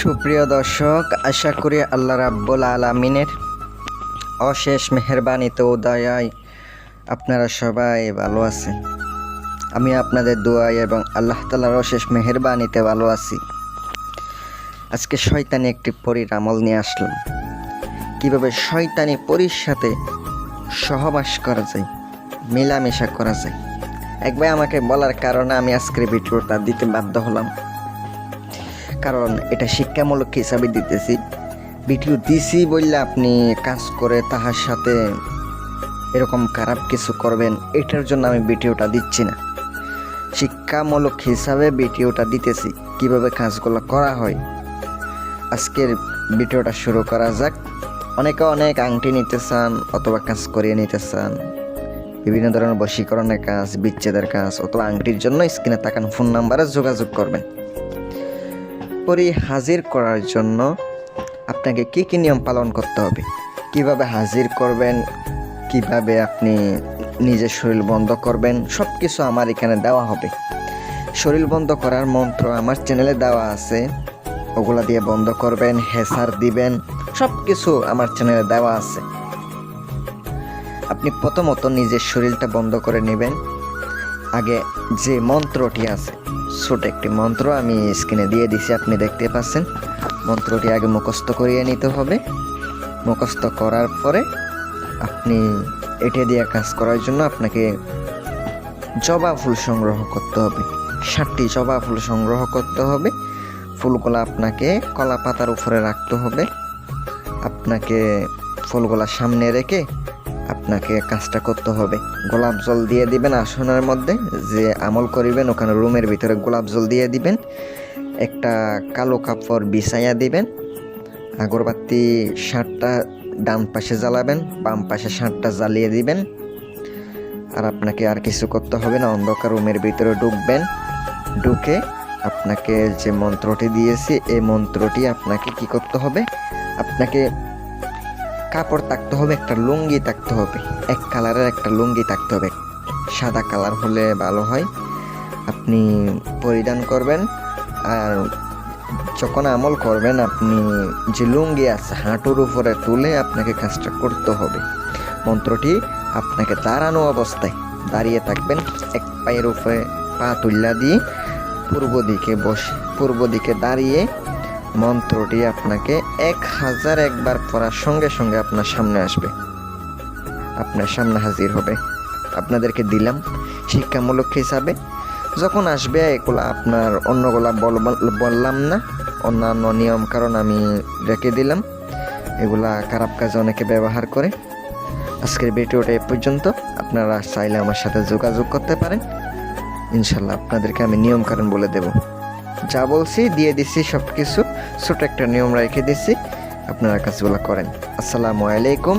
সুপ্রিয় দর্শক, আশা করি আল্লাহ রাব্বুল আলমিনের অশেষ মেহরবানিতে ও দয়ায় আপনারা সবাই ভালো আছেন। আমি আপনাদের দোয়াই এবং আল্লাহ তালার অশেষ মেহরবানিতে ভালো আছি। আজকে শয়তানি একটি পরীর আমল নিয়ে আসলাম। কীভাবে শয়তানি পরীর সাথে সহবাস করা যায়, মেলামেশা করা যায়। একবার আমাকে বলার কারণে আমি আজকের ভিডিওটা দিতে বাধ্য হলাম। কারণ এটা শিক্ষামূলক হিসাবে দিতেছি। ভিডিও দিছি বললে আপনি কাজ করে তাহার সাথে এরকম খারাপ কিছু করবেন, এটার জন্য আমি ভিডিওটা দিচ্ছি না। শিক্ষামূলক হিসাবে ভিডিওটা দিতেছি, কীভাবে কাজগুলো করা হয়। আজকের ভিডিওটা শুরু করা যাক। অনেকে অনেক আংটি নিতে চান অথবা কাজ করিয়ে নিতে চান। বিভিন্ন ধরনের বশীকরণের কাজ, বিচ্ছেদের কাজ, অথবা আংটির জন্য স্ক্রিনে তাকান ফোন নাম্বারে যোগাযোগ করবেন। পরি হাজির করার জন্য আপনাকে কি কি নিয়ম পালন করতে হবে? কীভাবে হাজির করবেন? কীভাবে আপনি নিজের শরীর বন্ধ করবেন? সব কিছু আমার এখানে দেওয়া হবে। শরীর বন্ধ করার মন্ত্র আমার চ্যানেলে দেওয়া আছে। ওগুলা দিয়ে বন্ধ করবেন, হেসার দিবেন সব কিছু আমার চ্যানেলে দেওয়া আছে। আপনি প্রথমত নিজের শরীরটা বন্ধ করে নেবেন। আগে যে মন্ত্রটি আছে ছোট একটি মন্ত্র আমি স্ক্রিনে দিয়ে দিছি, আপনি দেখতে পাচ্ছেন। মন্ত্রটি আগে মুখস্থ করিয়ে নিতে হবে। মুখস্থ করার পরে আপনি এটা দিয়ে কাজ করার জন্য আপনাকে জবা ফুল সংগ্রহ করতে হবে। ষাটটি জবা ফুল সংগ্রহ করতে হবে। ফুলগুলো আপনাকে কলা পাতার উপরে রাখতে হবে। আপনাকে ফুলগুলা সামনে রেখে আপনাকে কাজটা করতে হবে। গোলাপ জল দিয়ে দিবেন আসনের মধ্যে, যে আমল করিবেন, ওখানে রুমের ভিতরে গোলাপ জল দিয়ে দিবেন। একটা কালো কাপড় বিছাইয়া দিবেন। আগরবাতি ষাটটা ডান পাশে জ্বালাবেন, বাম পাশে ষাটটা জ্বালিয়ে দিবেন। আর আপনাকে আর কিছু করতে হবে না, অন্ধকার রুমের ভিতরে ঢুকবেন। ঢুকে আপনাকে যে মন্ত্রটি দিয়েছি, এই মন্ত্রটি আপনাকে কি করতে হবে? আপনাকে কাপড় থাকতে হবে, একটা লুঙ্গি থাকতে হবে, এক কালারের একটা লুঙ্গি থাকতে হবে। সাদা কালার হলে ভালো হয়, আপনি পরিধান করবেন, আর যখন আমল করবেন, আপনি যে লুঙ্গি আছে হাঁটুর উপরে তুলে আপনাকে কাজটা করতে হবে। মন্ত্রটি আপনাকে দাঁড়ানো অবস্থায় দাঁড়িয়ে থাকবেন, এক পায়ের উপরে পা তুল্লা দিয়ে পূর্ব দিকে বসে, পূর্ব দিকে দাঁড়িয়ে মন্ত্রটি আপনাকে এক হাজার একবার পড়ার সঙ্গে সঙ্গে আপনার সামনে আসবে। আপনার সামনে হাজির হবে। আপনাদেরকে দিলাম শিক্ষামূলক হিসাবে। যখন আসবে, এগুলো আপনার অন্যগুলা বল- বললাম না। অন্যান্য নিয়ম কারণ আমি রেখে দিলাম। এগুলা খারাপ কাজে অনেকে ব্যবহার করে। আজকের ভিডিওটা এ পর্যন্ত। আপনারা চাইলে আমার সাথে যোগাযোগ করতে পারেন। ইনশাল্লাহ আপনাদেরকে আমি নিয়ম কারণ বলে দেব। যা বলছি, দিয়ে দিছি সব কিছু ছোট একটা নিয়ম রেখে দিছি। আপনারা কাজগুলো করেন। আসসালামু আলাইকুম।